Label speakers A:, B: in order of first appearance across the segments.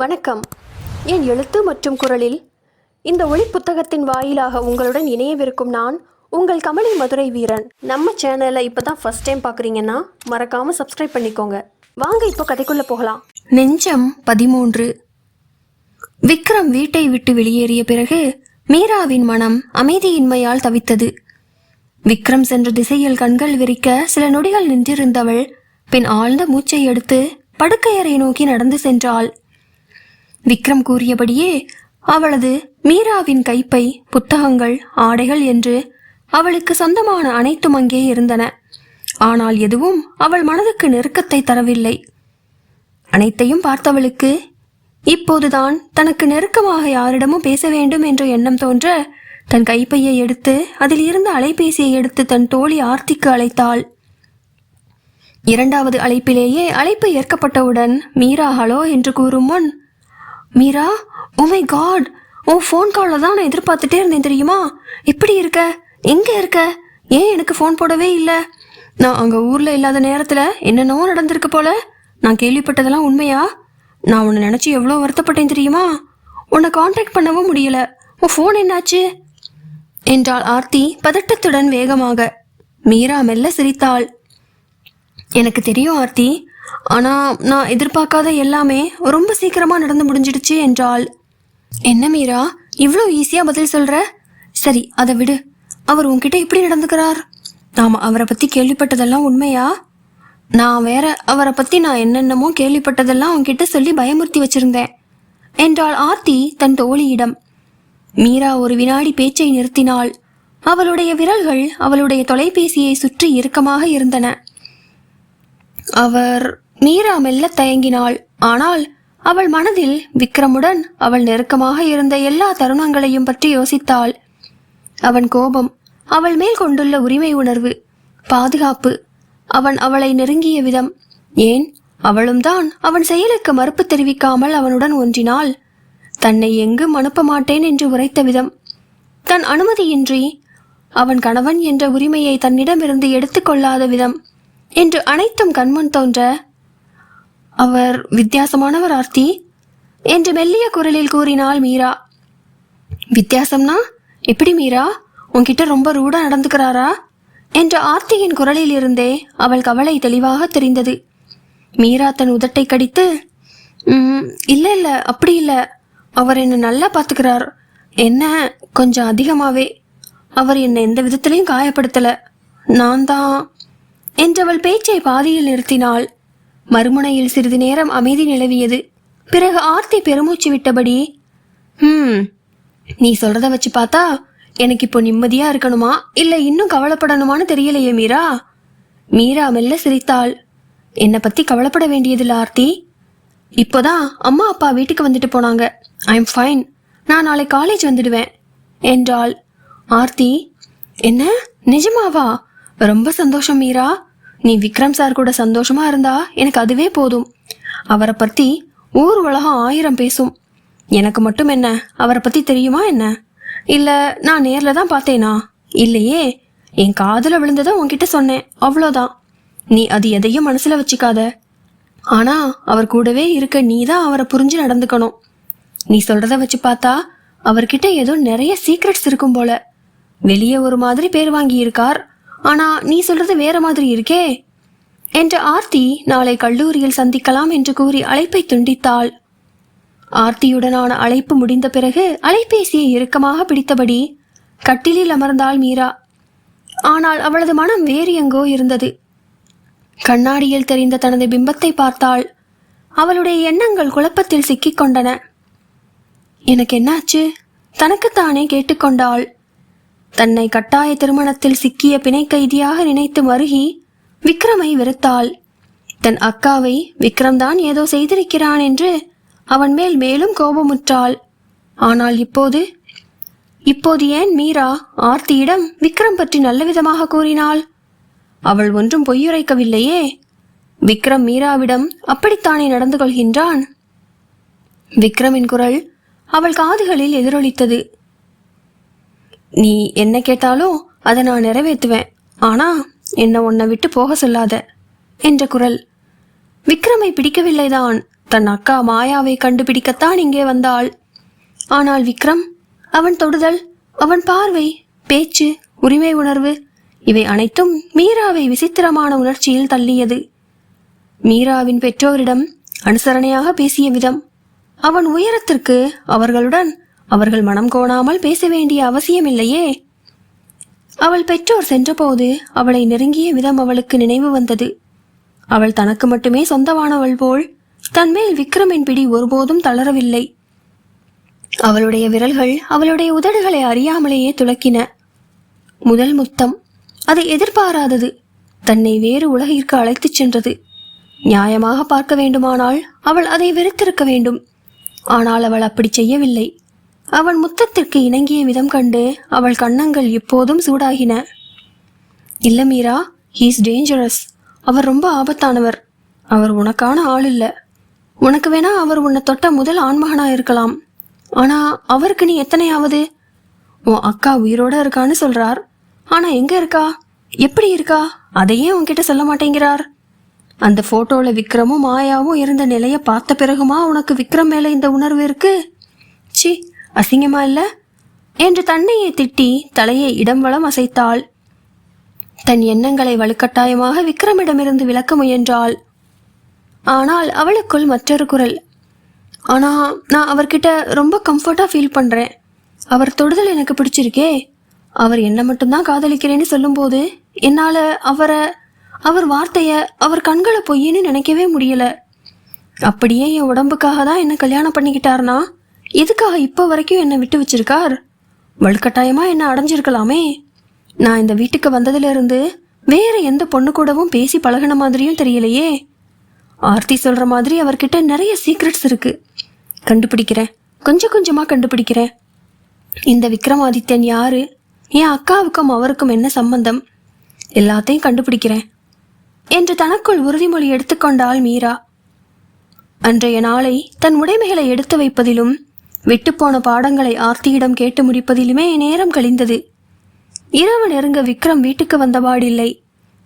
A: வணக்கம். என் எழுத்து மற்றும் குரலில் இந்த ஒளி புத்தகத்தின் வாயிலாக உங்களுடன் இணையவிருக்கும் நான் உங்கள் கமலி மதுரை வீரன். நம்ம சேனலை இப்போ தான் ஃபஸ்ட் டைம் பார்க்குறீங்கன்னா மறக்காமல் சப்ஸ்கிரைப் பண்ணிக்கோங்க. வாங்க இப்போ கதைக்குள்ளே போகலாம். நெஞ்சம் பதிமூன்று. விக்ரம் வீட்டை விட்டு வெளியேறிய பிறகு மீராவின் மனம் அமைதியின்மையால் தவித்தது. விக்ரம் சென்ற திசையில் கண்கள் விரிக்க சில நொடிகள் நின்றிருந்தவள் பின் ஆழ்ந்த மூச்சை எடுத்து படுக்கையறை நோக்கி நடந்து சென்றாள். விக்ரம் கூறியபடியே அவளது மீராவின் கைப்பை புத்தகங்கள் ஆடைகள் என்று அவளுக்கு சொந்தமான அனைத்தும் அங்கே இருந்தன. ஆனால் எதுவும் அவள் மனதுக்கு நெருக்கத்தை தரவில்லை. அனைத்தையும் பார்த்தவளுக்கு இப்போதுதான் தனக்கு நெருக்கமாக யாரிடமும் பேச வேண்டும் என்ற எண்ணம் தோன்ற தன் கைப்பையை எடுத்து அதில் இருந்த அலைபேசியை எடுத்து தன் தோழி ஆர்த்திக்கு அழைத்தாள். இரண்டாவது அழைப்பிலேயே அழைப்பு ஏற்கப்பட்டவுடன் மீரா ஹலோ என்று கூறும் முன் மீரா? ஓ மை காட் உன் ஃபோன் காலில் தான் நான் எதிர்பார்த்துட்டே இருந்தேன் தெரியுமா? எப்படி இருக்க? எங்கே இருக்க? ஏன் எனக்கு ஃபோன் போடவே இல்லை? நான் அங்கே ஊரில் இல்லாத நேரத்தில் என்னென்னவோ நடந்திருக்கு போல. நான் கேள்விப்பட்டதெல்லாம் உண்மையா? நான் உன்னை நினச்சி எவ்வளோ வருத்தப்பட்டேன் தெரியுமா? உன்னை காண்டாக்ட் பண்ணவும் முடியல. உன் ஃபோன் என்னாச்சு? என்றாள் ஆர்த்தி பதட்டத்துடன் வேகமாக. மீரா மெல்ல சிரித்தாள். எனக்கு தெரியும் ஆர்த்தி ஆனால் நான் எதிர்பார்க்காத எல்லாமே ரொம்ப சீக்கிரமாக நடந்து முடிஞ்சிடுச்சு என்றாள். என்ன மீரா? இவ்வளோ ஈஸியாக பதில் சொல்கிற சரி அதை விடு. அவர் உன்கிட்ட எப்படி நடந்துக்கிறார்? நாம் அவரை பற்றி கேள்விப்பட்டதெல்லாம் உண்மையா? நான் வேற அவரை பற்றி நான் என்னென்னமோ கேள்விப்பட்டதெல்லாம் உன்கிட்ட சொல்லி பயமுறுத்தி வச்சிருந்தேன் என்றாள் ஆர்த்தி தன் தோழியிடம். மீரா ஒரு வினாடி பேச்சை நிறுத்தினாள். அவளுடைய விரல்கள் அவளுடைய தொலைபேசியை சுற்றி இறுக்கமாக இருந்தன. அவர் மீரா மெல்ல தயங்கினாள். ஆனால் அவள் மனதில் விக்ரமுடன் அவள் நெருக்கமாக இருந்த எல்லா தருணங்களையும் பற்றி யோசித்தாள். அவன் கோபம் அவள் மேல் கொண்டுள்ள உரிமை உணர்வு பாதுகாப்பு அவன் அவளை நெருங்கிய விதம். ஏன்? அவளும் தான் அவன் செயலுக்கு மறுப்பு தெரிவிக்காமல் அவனுடன் ஒன்றினாள். தன்னை எங்கும் அனுப்ப மாட்டேன் என்று உரைத்த விதம். தன் அனுமதியின்றி அவன் கணவன் என்ற உரிமையை தன்னிடமிருந்து எடுத்துக்கொள்ளாத விதம். என்று அனைத்தும் கண்முன் தோன்ற அவர் வித்தியாசமானவர் ஆர்த்தி என்று மெல்லிய குரலில் கூறினாள் மீரா. வித்தியாசம்னா? எப்படி மீரா? உன்கிட்ட ரொம்ப ரூடா நடந்துக்கிறாரா? என்ற ஆர்த்தியின் குரலில் இருந்தே அவள் கவலை தெளிவாக தெரிந்தது. மீரா தன் உதட்டை கடித்து இல்லை இல்லை அப்படி இல்லை. அவர் என்னை நல்லா பார்த்துக்கிறார் என்ன கொஞ்சம் அதிகமாவே. அவர் என்னை எந்த விதத்திலையும் காயப்படுத்தலை. நான் தான் என்றவள் பேச்சை பாதியில் நிறுத்தினாள். மறுமுனையில் சிறிது நேரம் அமைதி நிலவியது. பிறகு ஆர்த்தி பெருமூச்சு விட்டபடி ஹம் நீ சொல்றத வச்சு பார்த்தா எனக்கு இப்போ நிம்மதியா இருக்கணுமா? இல்ல இன்னும் கவலைப்படணுமான்னு தெரியலையே மீரா? மீரா மெல்ல சிரித்தாள். என்னை பத்தி கவலைப்பட வேண்டியதில்ல ஆர்த்தி. இப்போதான் அம்மா அப்பா வீட்டுக்கு வந்துட்டு போனாங்க. ஐ எம் ஃபைன் நான் நாளை காலேஜ் வந்துடுவேன் என்றாள். ஆர்த்தி என்ன? நிஜமாவா? ரொம்ப சந்தோஷம் மீரா. நீ விக்ரம் சார் கூட சந்தோஷமா இருந்தா எனக்கு அதுவே போதும். அவரை பத்தி ஊர் உலகம் ஆயிரம் பேசும். எனக்கு மட்டும் என்ன? அவரை பத்தி தெரியுமா என்ன? இல்ல நான் நேர்ல தான் பார்த்தேனா? இல்லையே என் காதல விழுந்ததை உன்கிட்ட சொன்னேன். அவ்வளோதான். நீ அது எதையும் மனசுல வச்சுக்காத. ஆனா அவர் கூடவே இருக்க நீ தான் அவரை புரிஞ்சு நடந்துக்கணும். நீ சொல்றத வச்சு பார்த்தா அவர்கிட்ட ஏதோ நிறைய சீக்ரெட்ஸ் இருக்கும் போல. வெளியே ஒரு மாதிரி பேர் வாங்கி இருக்கார் ஆனா நீ சொல்றது வேற மாதிரி இருக்கே என்ற ஆர்த்தி நாளை கல்லூரியில் சந்திக்கலாம் என்று கூறி அழைப்பை துண்டித்தாள். ஆர்த்தியுடனான அழைப்பு முடிந்த பிறகு அலைபேசியை இறுக்கமாக பிடித்தபடி கட்டிலில் அமர்ந்தாள் மீரா. ஆனால் அவளது மனம் வேறு எங்கோ இருந்தது. கண்ணாடியில் தெரிந்த தனது பிம்பத்தை பார்த்தாள். அவளுடைய எண்ணங்கள் குழப்பத்தில் சிக்கிக் கொண்டன. எனக்கு என்னாச்சு? தனக்குத்தானே கேட்டுக்கொண்டாள் தன்னை கட்டாய திருமணத்தில் சிக்கிய பிணை கைதியாக நினைத்து மருகி விக்ரமை வெறுத்தாள். தன் அக்காவை விக்ரம்தான் ஏதோ செய்திருக்கிறான் என்று அவன் மேல் மேலும் கோபமுற்றாள். ஆனால் இப்போது இப்போது ஏன் மீரா ஆர்த்தியிடம் விக்ரம் பற்றி நல்ல விதமாக கூறினாள்? அவள் ஒன்றும் பொய்யுரைக்கவில்லையே. விக்ரம் மீராவிடம் அப்படித்தானே நடந்து கொள்கின்றான்? விக்ரமின் குரல் அவள் காதுகளில் எதிரொலித்தது. நீ என்ன கேட்டாலும் அதை நான் நிறைவேற்றுவேன். ஆனா என்னை உன்னை விட்டு போக சொல்லாத என்ற குரல். விக்ரமை பிடிக்கவில்லைதான். தன் அக்கா மாயாவை கண்டுபிடிக்கத்தான் இங்கே வந்தாள். ஆனால் விக்ரம் அவன் தொடுதல் அவன் பார்வை பேச்சு உரிமை உணர்வு இவை அனைத்தும் மீராவை விசித்திரமான உணர்ச்சியில் தள்ளியது. மீராவின் பெற்றோரிடம் அனுசரணையாக பேசிய விதம் அவன் உயரத்திற்கு அவர்களுடன் அவர்கள் மனம் கோணாமல் பேச வேண்டிய அவசியமில்லையே. அவள் பெற்றோர் சென்றபோது அவளை நெருங்கிய விதம் அவளுக்கு நினைவு வந்தது. அவள் தனக்கு மட்டுமே சொந்தமானவள் போல் தன்மேல் விக்ரமின் பிடி ஒருபோதும் தளரவில்லை. அவளுடைய விரல்கள் அவளுடைய உதடுகளை அறியாமலேயே துளக்கின. முதல் முத்தம் அது எதிர்பாராதது. தன்னை வேறு உலகிற்கு அழைத்துச் சென்றது. நியாயமாக பார்க்க வேண்டுமானால் அவள் அதை வெறுத்திருக்க வேண்டும். ஆனால் அவள் அப்படி செய்யவில்லை. அவன் முத்தத்திற்கு இணங்கிய விதம் கண்டு அவள் கன்னங்கள் எப்போதும் சூடாகின. இல்ல மீரா ஹீஸ் டேஞ்சரஸ் அவர் ரொம்ப ஆபத்தானவர். அவர் உனக்கான ஆள் இல்ல உனக்கு வேணா அவர் உன்னை தொட்ட முதல் ஆண்மகனா இருக்கலாம். ஆனா அவருக்கு நீ எத்தனையாவது? உன் அக்கா உயிரோட இருக்கான்னு சொல்றார். ஆனா எங்க இருக்கா? எப்படி இருக்கா? அதையே உன்கிட்ட சொல்ல மாட்டேங்கிறார். அந்த போட்டோல விக்ரமும் மாயாவும் இருந்த நிலைய பார்த்த பிறகுமா உனக்கு விக்ரம் மேல இந்த உணர்வு இருக்கு? சி அசிங்கமா இல்ல? என்று தன்னையே திட்டி தலையை இடம் வளம் அசைத்தாள். தன் எண்ணங்களை வலுக்கட்டாயமாக விக்ரமிடமிருந்து விலக்க முயன்றாள். ஆனால் அவளுக்குள் மற்றொரு குரல். ஆனா நான் அவர்கிட்ட ரொம்ப கம்ஃபர்ட்டா ஃபீல் பண்றேன். அவர் தொடுதல் எனக்கு பிடிச்சிருக்கே. அவர் என்னை மட்டும்தான் காதலிக்கிறேன்னு சொல்லும்போது என்னால அவரை அவர் வார்த்தைய அவர் கண்களை பொய்யன்னு நினைக்கவே முடியல. அப்படியே என் உடம்புக்காக தான் என்ன கல்யாணம் பண்ணிக்கிட்டாருனா எதுக்காக இப்போ வரைக்கும் என்னை விட்டு வச்சிருக்கார்? வலுக்கட்டாயமாக என்ன அடைஞ்சிருக்கலாமே. நான் இந்த வீட்டுக்கு வந்ததுலேருந்து வேறு வேற எந்த பொண்ணு கூடவும் பேசி பழகுன மாதிரியும் தெரியலையே. ஆர்த்தி சொல்கிற மாதிரி அவர்கிட்ட நிறைய சீக்ரெட்ஸ் இருக்குது கண்டுபிடிக்கிறேன். கொஞ்சம் கொஞ்சமாக கண்டுபிடிக்கிறேன். இந்த விக்ரமாதித்யன் யாரு? என் அக்காவுக்கும் அவருக்கும் என்ன சம்பந்தம்? எல்லாத்தையும் கண்டுபிடிக்கிறேன். என்று தனக்குள் உறுதிமொழி எடுத்துக்கொண்டாள் மீரா. அன்றைய நாளை தன் உடைமைகளை எடுத்து வைப்பதிலும் விட்டுப்போன பாடங்களை ஆர்த்தியிடம் கேட்டு முடிப்பதிலுமே நேரம் கழிந்தது. இரவு நெருங்க விக்ரம் வீட்டுக்கு வந்தபாடில்லை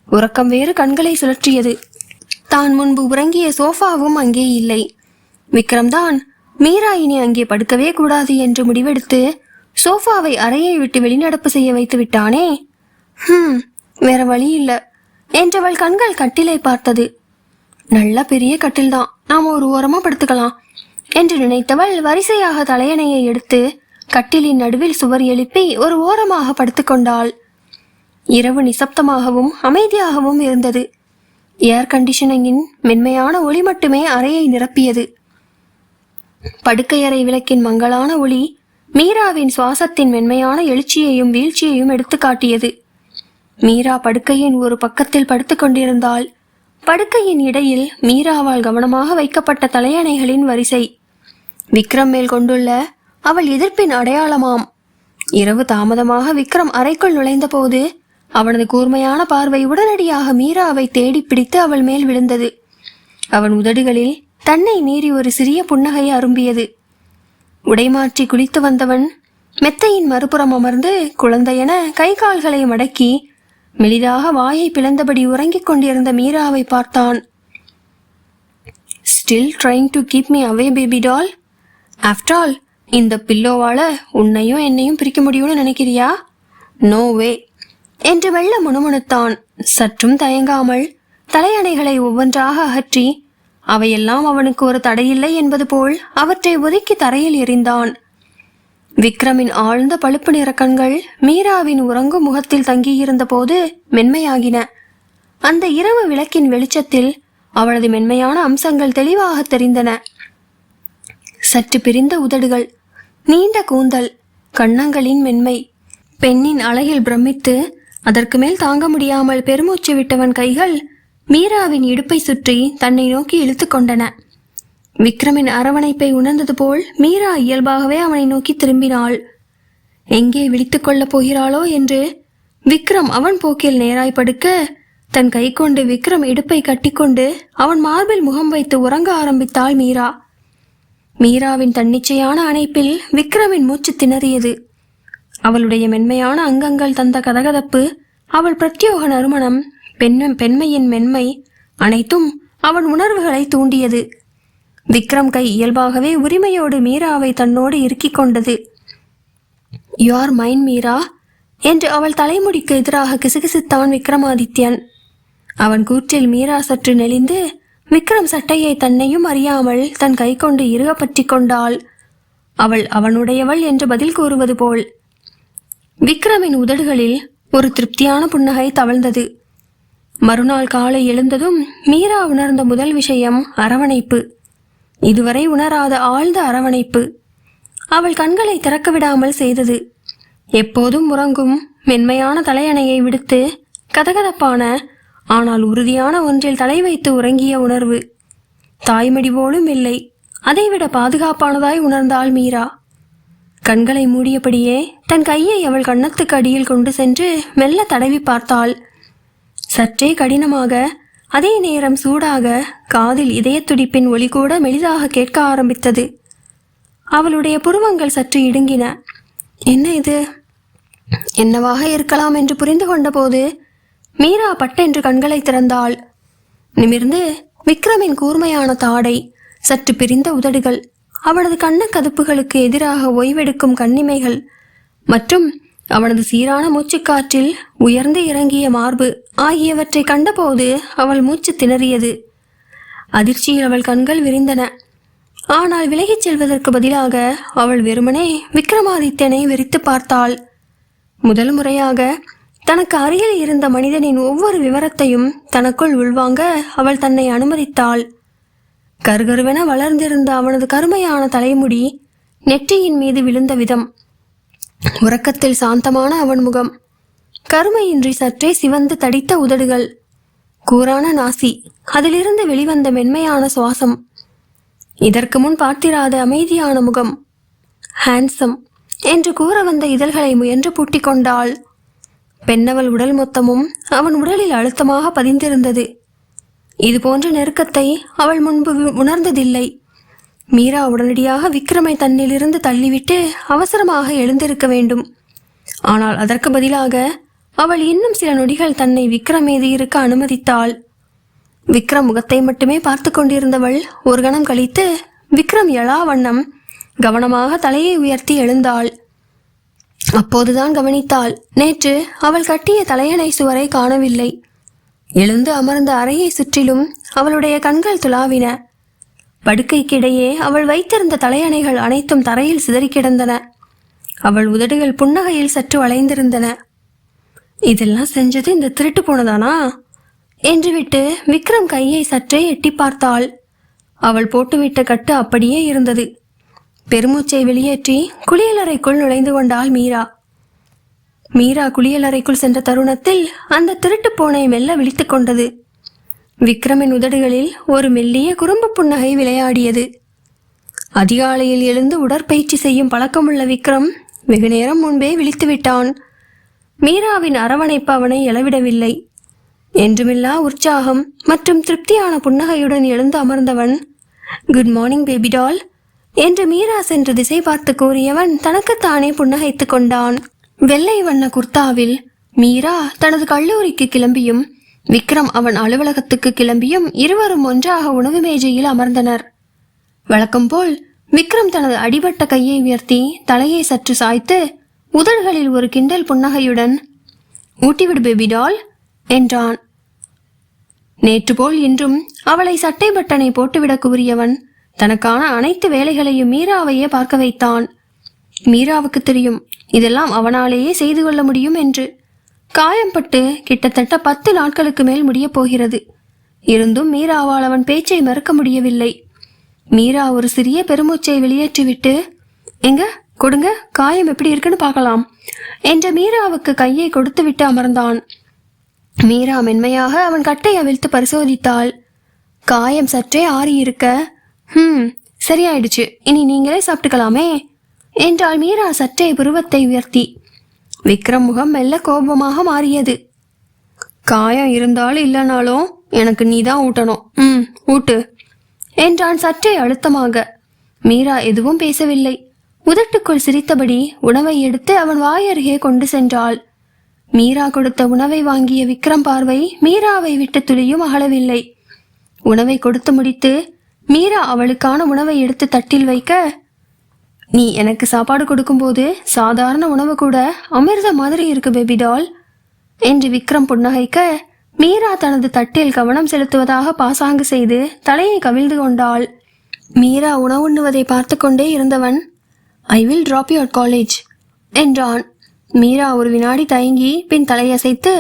A: உறக்கம் வேறு கண்களை சுழற்றியது. தான் முன்பு உறங்கிய சோஃபாவும் அங்கே இல்லை. விக்ரம் தான் மீரா இனி அங்கே படுக்கவே கூடாது என்று முடிவெடுத்து சோஃபாவை அறையை விட்டு வெளிநடப்பு செய்ய வைத்து விட்டானே. ஹம் வேற வழி இல்ல என்றவள் கண்கள் கட்டிலை பார்த்தது. நல்ல பெரிய கட்டில்தான். நாம ஒரு ஓரமா படுத்துக்கலாம். என்று நினைத்தவள் வரிசையாக தலையணையை எடுத்து கட்டிலின் நடுவில் சுவர் எழுப்பி ஒரு ஓரமாக படுத்துக்கொண்டாள் இரவு நிசப்தமாகவும் அமைதியாகவும் இருந்தது. ஏர் கண்டிஷனிங்கின் மென்மையான ஒளி மட்டுமே அறையை நிரப்பியது. படுக்கையறை விளக்கின் மங்களான ஒளி மீராவின் சுவாசத்தின் மென்மையான எழுச்சியையும் வீழ்ச்சியையும் எடுத்துக்காட்டியது மீரா படுக்கையின் ஒரு பக்கத்தில் படுத்துக் கொண்டிருந்தாள். படுக்கையின் இடையில் மீராவால் கவனமாக வைக்கப்பட்ட தலையணைகளின் வரிசை. விக்ரம் மேல் கொண்டுள்ள அவள் எதிர்ப்பின் அடையாளமாம். இரவு தாமதமாக விக்ரம் அறைக்குள் நுழைந்தபோது அவனது கூர்மையான பார்வை உடனடியாக மீராவை தேடி பிடித்து அவள் மேல் விழுந்தது. அவன் உதடுகளில் தன்னை மீறி ஒரு சிறிய புன்னகை அரும்பியது. உடைமாற்றி குளித்து வந்தவன் மெத்தையின் மறுபுறம் அமர்ந்து குழந்தையென கை கால்களை மடக்கி மெலிதாக வாயை பிளந்தபடி உறங்கிக் கொண்டிருந்த மீராவை பார்த்தான். Still trying to keep me away baby doll after all இந்த பில்லோவால உன்னையும் என்னையும் பிரிக்க முடியும்னு நினைக்கிறியா? நோ வே என்று வெள்ள முணுமுணுத்தான். சற்றும் தயங்காமல் தலையணைகளை ஒவ்வொன்றாக அகற்றி அவையெல்லாம் அவனுக்கு ஒரு தடையில்லை என்பது போல் அவற்றை ஒதுக்கி தரையில் எறிந்தான். விக்ரமின் ஆழ்ந்த பழுப்பு நிற கண்கள் மீராவின் உறங்கும் முகத்தில் தங்கியிருந்த போது மென்மையாகின. அந்த இரவு விளக்கின் வெளிச்சத்தில் அவளது மென்மையான அம்சங்கள் தெளிவாக தெரிந்தன. சற்று பிரிந்த உதடுகள் நீண்ட கூந்தல் கண்ணங்களின் மென்மை பெண்ணின் அழகில் பிரமித்து அதற்கு மேல் தாங்க முடியாமல் பெருமூச்சு விட்டவன் கைகள் மீராவின் இடுப்பை சுற்றி தன்னை நோக்கி இழுத்து கொண்டன. விக்ரமின் அரவணைப்பை உணர்ந்தது போல் மீரா இயல்பாகவே அவனை நோக்கி திரும்பினாள். எங்கே விழித்துக் கொள்ளப் போகிறாளோ? என்று விக்ரம் அவன் போக்கில் நேராய் படுக்க தன் கை கொண்டு விக்ரம் இடுப்பை கட்டிக்கொண்டு அவன் மார்பில் முகம் வைத்து உறங்க ஆரம்பித்தாள் மீரா. மீராவின் தன்னிச்சையான அணைப்பில் விக்ரமின் மூச்சு திணறியது. அவளுடைய மென்மையான அங்கங்கள் தந்த கதகதப்பு அவள் பிரத்யோக நறுமணம் பெண்ணும் பெண்மையின் மென்மை அனைத்தும் அவன் உணர்வுகளை தூண்டியது. விக்ரம் கை இயல்பாகவே உரிமையோடு மீராவை தன்னோடு இறுக்கிக் கொண்டது. You mind mine Meera? என்று அவள் தலைமுடிக்கு எதிராக கிசுகிசுத்தான் விக்ரமாதித்யன். அவன் கூற்றில் மீரா சற்று நெளிந்து விக்ரம் சட்டையை தன்னையும் அறியாமல் தன் கை கொண்டு இறுக பற்றி கொண்டாள். அவள் அவனுடையவள் என்று பதில் கூறுவது போல். விக்ரமின் உதடுகளில் ஒரு திருப்தியான புன்னகை தவழ்ந்தது. மறுநாள் காலை எழுந்ததும் மீரா உணர்ந்த முதல் விஷயம் அரவணைப்பு. இதுவரை உணராத ஆழ்ந்த அரவணைப்பு அவள் கண்களை திறக்க விடாமல் செய்தது. எப்போதும் உறங்கும் மென்மையான தலையணையை விடுத்து கதகதப்பான ஆனால் உறுதியான ஒன்றில் தலை வைத்து உறங்கிய உணர்வு. தாய்மடி போலும் இல்லை அதைவிட பாதுகாப்பானதாய் உணர்ந்தாள் மீரா. கண்களை மூடியபடியே தன் கையை அவள் கன்னத்துக்கு அடியில் கொண்டு சென்று மெல்ல தடவி பார்த்தாள். சற்றே கடினமாக அதே நேரம் சூடாக காதில் இதய துடிப்பின் ஒளி கூட மெலிதாக கேட்க ஆரம்பித்தது. அவளுடைய புருவங்கள் சற்று இடுங்கின. என்ன இது? என்னவாக இருக்கலாம் என்று புரிந்து கொண்டபோது மீரா பட்டென்று கண்களை திறந்தாள். நிமிர்ந்து விக்ரமின் கூர்மையான தாடை சற்று பிரிந்த உதடுகள் அவளது கண்ணக்கதுப்புகளுக்கு எதிராக ஓய்வெடுக்கும் கண்ணிமைகள் மற்றும் அவனது சீரான மூச்சுக்காற்றில் உயர்ந்து இறங்கிய மார்பு ஆகியவற்றை கண்டபோது அவள் மூச்சு திணறியது. அதிர்ச்சியில் அவள் கண்கள் விரிந்தன. ஆனால் விலகிச் செல்வதற்கு பதிலாக அவள் வெறுமனே விக்ரமாதித்யனை வெறித்து பார்த்தாள். முதல் முறையாக தனக்கு அருகில் இருந்த மனிதனின் ஒவ்வொரு விவரத்தையும் தனக்குள் உள்வாங்க அவள் தன்னை அனுமதித்தாள். கருகருவென வளர்ந்திருந்த அவனது கருமையான தலைமுடி நெற்றியின் மீது விழுந்த விதம். உறக்கத்தில் சாந்தமான அவன் முகம். கருமையின்றி சற்றே சிவந்து தடித்த உதடுகள். கூரான நாசி அதிலிருந்து வெளிவந்த மென்மையான சுவாசம். இதற்கு முன் பார்த்திராத அமைதியான முகம். ஹேண்ட்ஸம் என்று கூற வந்த இதழ்களை முயன்று பூட்டிக் கொண்டாள். பெண்ணவள் உடல் மொத்தமும் அவன் உடலில் அழுத்தமாக பதிந்திருந்தது. இது போன்ற நெருக்கத்தை அவள் முன்பு உணர்ந்ததில்லை. மீரா உடனடியாக விக்ரமை தன்னிலிருந்து தள்ளிவிட்டு அவசரமாக எழுந்திருக்க வேண்டும். ஆனால் அதற்கு பதிலாக அவள் இன்னும் சில நொடிகள் தன்னை விக்ரம் மீது இருக்க அனுமதித்தாள். விக்ரம் முகத்தை மட்டுமே பார்த்து கொண்டிருந்தவள் ஒரு கணம் கழித்து விக்ரம் எழா வண்ணம். கவனமாக தலையை உயர்த்தி எழுந்தாள். அப்போதுதான் கவனித்தாள் நேற்று அவள் கட்டிய தலையணை சுவரை காணவில்லை. எழுந்து அமர்ந்த அறையை சுற்றிலும் அவளுடைய கண்கள் துளாவின படுக்கைக்கிடையே அவள் வைத்திருந்த தலையணைகள் அனைத்தும் தரையில் சிதறி கிடந்தன. அவள் உதடுகள் புன்னகையில் சற்று வளைந்திருந்தன. இதெல்லாம் செஞ்சது இந்த திருட்டு போனதானா? என்று விட்டு விக்ரம் கையை சற்றே எட்டி பார்த்தாள். அவள் போட்டுவிட்ட கட்டு அப்படியே இருந்தது. பெருமூச்சை வெளியேற்றி குளியலறைக்குள் நுழைந்து கொண்டாள் மீரா. மீரா குளியலறைக்குள் சென்ற தருணத்தில் அந்த திருட்டு பூனை மெல்ல விழித்து கொண்டது. விக்ரமின் உதடுகளில் ஒரு மெல்லிய குறும்பு புன்னகை விளையாடியது. அதிகாலையில் எழுந்து உடற்பயிற்சி செய்யும் பழக்கமுள்ள விக்ரம் வெகுநேரம் முன்பே விழித்துவிட்டான். மீராவின் அரவணைப்பு அவனை எழவிடவில்லை என்றுமில்லா உற்சாகம் மற்றும் திருப்தியான புன்னகையுடன் எழுந்து அமர்ந்தவன் குட் மார்னிங் பேபி டால் என்று மீரா சென்று திசை பார்த்து கூறியவன் தனக்குத்தானே புன்னகைத்துக் கொண்டான். வெள்ளை வண்ண குர்தாவில் மீரா தனது கல்லூரிக்கு கிளம்பியும் விக்ரம் அவன் அலுவலகத்துக்கு கிளம்பியும் இருவரும் ஒன்றாக உணவு மேஜையில் அமர்ந்தனர். வழக்கம் போல் விக்ரம் தனது அடிபட்ட கையை உயர்த்தி தலையை சற்று சாய்த்து உதடுகளில் ஒரு கிண்டல் புன்னகையுடன் ஊட்டிவிடு பேபி டால் என்றான். நேற்று போல் இன்றும் அவளை சட்டை பட்டனை போட்டுவிடக் கூறியவன் தனக்கான அனைத்து வேலைகளையும் மீராவையே பார்க்க வைத்தான். மீராவுக்கு தெரியும் இதெல்லாம் அவனாலேயே செய்து கொள்ள முடியும் என்று. காயம்பட்டு கிட்டத்தட்ட பத்து நாட்களுக்கு மேல் முடியப் போகிறது இருந்தும் மீராவால் அவன் பேச்சை மறுக்க முடியவில்லை. மீரா ஒரு சிறிய பெருமூச்சை வெளியேற்றிவிட்டு எங்க கொடுங்க காயம் எப்படி இருக்குன்னு பார்க்கலாம் என்ற மீராவுக்கு கையை கொடுத்துவிட்டு அமர்ந்தான். மீரா மென்மையாக அவன் கட்டை அவிழ்த்து பரிசோதித்தாள். காயம் சற்றே ஆறியிருக்க. ஹம் சரியாயிடுச்சு. இனி நீங்களே சாப்பிட்டுக்கலாமே என்றாள் மீரா சற்றே புருவத்தை உயர்த்தி. விக்ரம் முகம் மெல்ல கோபமாக மாறியது. காயம் இருந்தாலும் இல்லைனாலும் எனக்கு நீ தான் ஊட்டணும். ம் ஊட்டு. என்றான் சற்றே அழுத்தமாக. மீரா எதுவும் பேசவில்லை. உதட்டுக்குள் சிரித்தபடி உணவை எடுத்து அவன் வாயருகே கொண்டு சென்றாள். மீரா கொடுத்த உணவை வாங்கிய விக்ரம் பார்வை மீராவை விட்டு துளியும் அகலவில்லை. உணவை கொடுத்து முடித்து மீரா அவளுக்கான உணவை எடுத்து தட்டில் வைக்க நீ எனக்கு சாப்பாடு கொடுக்கும்போது சாதாரண உணவு கூட அமிர்த மாதிரி இருக்கு பேபி டால் என்று விக்ரம் புன்னகைக்க மீரா தனது தட்டில் கவனம் செலுத்துவதாக பாசாங்கு செய்து தலையை கவிழ்ந்து கொண்டாள். மீரா உணவுண்ணுவதை பார்த்து கொண்டே இருந்தவன் I will drop you college என்றான். மீரா ஒரு வினாடி தயங்கி பின் தலையசைத்து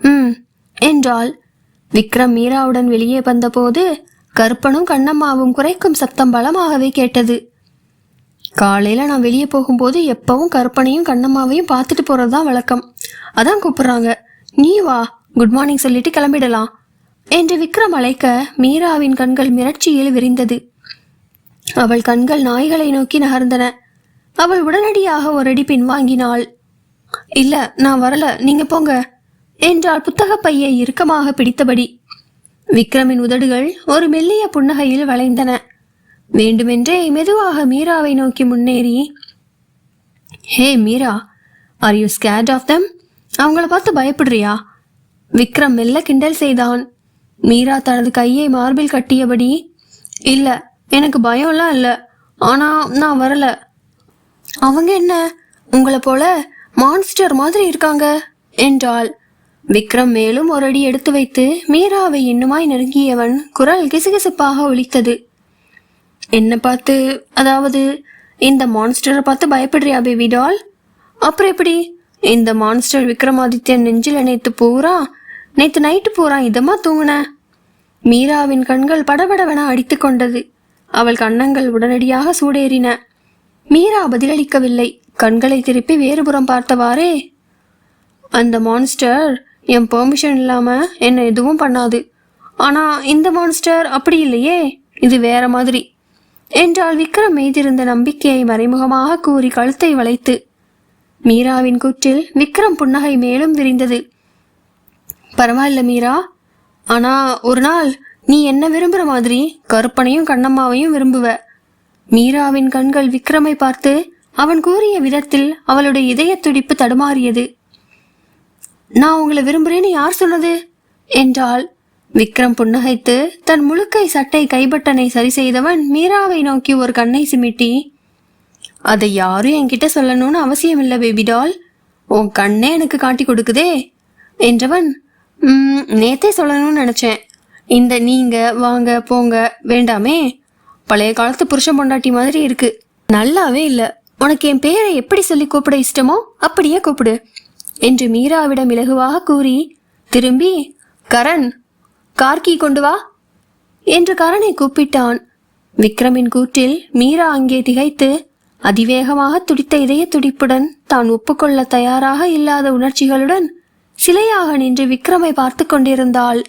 A: ம் என்றாள். விக்ரம் மீராவுடன் வெளியே வந்தபோது கருப்பனும் கண்ணம்மாவும் குறைக்கும் சத்தம் பலமாகவே கேட்டது. காலையில் நான் வெளியே போகும்போது எப்பவும் கற்பனையும் கண்ணம்மாவையும் பார்த்துட்டு போகிறது தான் வழக்கம். அதான் கூப்பிட்றாங்க. நீ வா குட் மார்னிங் சொல்லிட்டு கிளம்பிடலாம். என்று விக்ரம் அழைக்க மீராவின் கண்கள் மிரட்சியில் விரிந்தது. அவள் கண்கள் நாய்களை நோக்கி நகர்ந்தன. அவள் உடனடியாக ஒரு அடி பின்வாங்கினாள் இல்ல நான் வரல. நீங்க போங்க. என்றால் புத்தகப் பையை இறுக்கமாக பிடித்தபடி. விக்ரமின் உதடுகள் ஒரு மெல்லிய புன்னகையில் வளைந்தன. வேண்டுமென்றே மெதுவாக மீராவை நோக்கி முன்னேறி hey Meera are you scared of them அவங்கள பார்த்து பயப்படுறியா? விக்ரம் மெல்ல கிண்டல் செய்தான். மீரா தனது கையை மார்பில் கட்டியபடி இல்ல எனக்கு பயம்லாம் இல்ல ஆனா நான் வரல. அவங்க என்ன உங்களை போல மான்ஸ்டர் மாதிரி இருக்காங்க? என்றாள். விக்ரம் மேலும் ஒரு அடி எடுத்து வைத்து மீராவை இன்னுமாய் நெருங்கியவன் குரல் கிசுகிசுப்பாக ஒலித்தது. என்ன பார்த்து அதாவது இந்த மான்ஸ்டரை பார்த்து பயப்படுறியா பேபி டால் அப்புறம் எப்படி? இந்த மான்ஸ்டர் விக்ரமாதித்யன் நெஞ்சில் நேத்து பூரா நேத்து நைட்டு பூரா இதமா தூங்கின? மீராவின் கண்கள் படபடவென அடித்து கொண்டது. அவள் கன்னங்கள் உடனடியாக சூடேறின. மீரா பதிலளிக்கவில்லை. கண்களை திருப்பி வேறுபுறம் பார்த்தவாறே அந்த மான்ஸ்டர் என் பெர்மிஷன் இல்லாம என்ன எதுவும் பண்ணாது. ஆனா இந்த மான்ஸ்டர் அப்படி இல்லையே. இது வேற மாதிரி. என்றால் விக்ரம் மீதிருந்த நம்பிக்கையை மறைமுகமாக கூறி கழுத்தை வளைத்து மீராவின் கூற்றில் விக்ரம் புன்னகை மேலும் விரிந்தது. பரவாயில்ல மீரா ஆனா ஒரு நாள் நீ என்ன விரும்புற மாதிரி கருப்பனையும் கண்ணம்மாவையும் விரும்புவ. மீராவின் கண்கள் விக்ரமை பார்த்து அவன் கூறிய விதத்தில் அவளுடைய இதய துடிப்பு தடுமாறியது. நான் உங்களை விரும்புறேன்னு யார் சொன்னது? என்றாள். விக்ரம் புன்னகைத்து தன் முழுக்கை சட்டை கைபட்டனை சரி செய்தவன் மீராவை நோக்கி ஒரு கண்ணை சிமிட்டி அதை யாரும் என்கிட்ட சொல்லணும்னு அவசியம் இல்லை பேபி டால் உன் கண்ணே எனக்கு காட்டி கொடுக்குதே என்றவன் நேத்தே சொல்லணும்னு நினைச்சேன். இந்த நீங்க வாங்க போங்க வேண்டாமே. பழைய காலத்து புருஷன் பொண்டாட்டி மாதிரி இருக்கு. நல்லாவே இல்லை. உனக்கு என் பேரை எப்படி சொல்லி கூப்பிட இஷ்டமோ அப்படியே கூப்பிடு என்று மீராவிடம் இலகுவாக கூறி திரும்பி கரண் கார்கி கொண்டு வா என்று கரனை கூப்பிட்டான். விக்ரமின் கூற்றில் மீரா அங்கே திகைத்து அதிவேகமாக துடித்த இதய துடிப்புடன் தான் ஒப்புக்கொள்ள தயாராக இல்லாத உணர்ச்சிகளுடன் சிலையாக நின்று விக்ரமை பார்த்து கொண்டிருந்தாள்.